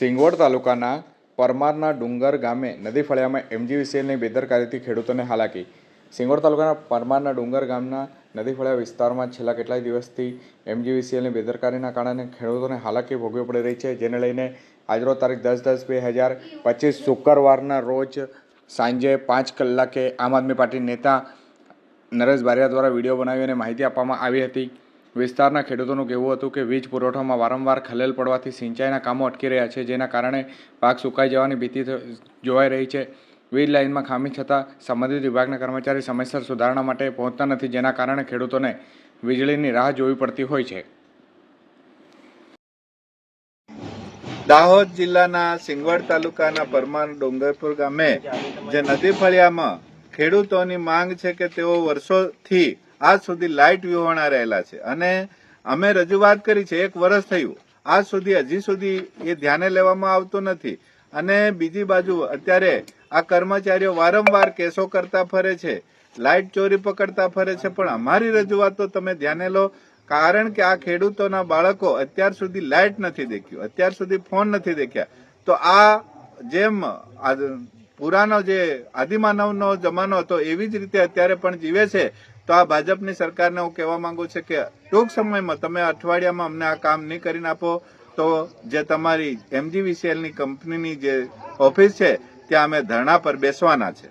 સિંગવડ તાલુકાના પરમારના ડુંગર ગામે નદી ફળિયામાં એમજીવીસીએલની બેદરકારીથી ખેડૂતોને હાલાકી. સિંગવડ તાલુકાના પરમારના ડુંગર ગામના નદી ફળિયા વિસ્તારમાં છેલ્લા કેટલાય દિવસથી એમજીવીસીએલની બેદરકારીના કારણે ખેડૂતોને હાલાકી ભોગવી પડી રહી છે, જેને લઈને આજરોજ તારીખ દસ દસ બે હજાર પચીસ શુક્રવારના રોજ સાંજે પાંચ કલાકે આમ આદમી પાર્ટી નેતા નરેશ બારિયા દ્વારા વીડિયો બનાવી અને માહિતી આપવામાં આવી હતી. વિસ્તારના ખેડૂતોનું કહેવું હતું કે વીજ પુરવઠામાં વારંવાર ખલેલ પડવાથી સિંચાઈના કામો અટકી રહ્યા છે, જેના કારણે પાક સુકાઈ જવાની ભીતિ જોવાઈ રહી છે. વીજ લાઇનમાં ખામી છતાં સંબંધિત વિભાગના કર્મચારી સમયસર સુધારણા માટે પહોંચતા નથી, જેના કારણે ખેડૂતોને વીજળીની રાહ જોવી પડતી હોય છે. દાહોદ જિલ્લાના સિંગવડ તાલુકાના પરમાર ડુંગરપુર ગામે જે નદી ફળિયામાં ખેડૂતોની માંગ છે કે તેઓ વર્ષોથી આજ સુધી લાઇટ વિહોણા રહેલા છે. અને અમે રજૂઆત કરી છે, એક વર્ષ થયું. આજ સુધી, હજી સુધી એ ધ્યાને લેવામાં આવતું નથી. અને બીજી બાજુ, અત્યારે આ કર્મચારીઓ વારંવાર કેસો કરતા ફરે છે, લાઇટ ચોરી પકડતા ફરે છે, પણ અમારી રજૂઆત તમે ધ્યાને લો, કારણ કે આ ખેડૂતોના બાળકો અત્યાર સુધી લાઇટ નથી દેખ્યું, અત્યાર સુધી ફોન નથી દેખ્યા. તો આ જેમ પુરાનો જે આદિમાનવનો જમાનો હતો, એવી જ રીતે અત્યારે પણ જીવે છે. તો આ ભાજપની સરકારને હું કહેવા માંગુ છું કે ટૂંક સમયમાં તમે અઠવાડિયામાં અમને આ કામ નહીં કરીને આપો, તો જે તમારી એમજીવીસીએલની કંપનીની જે ઓફિસ છે, ત્યાં અમે ધરણા પર બેસવાના છે.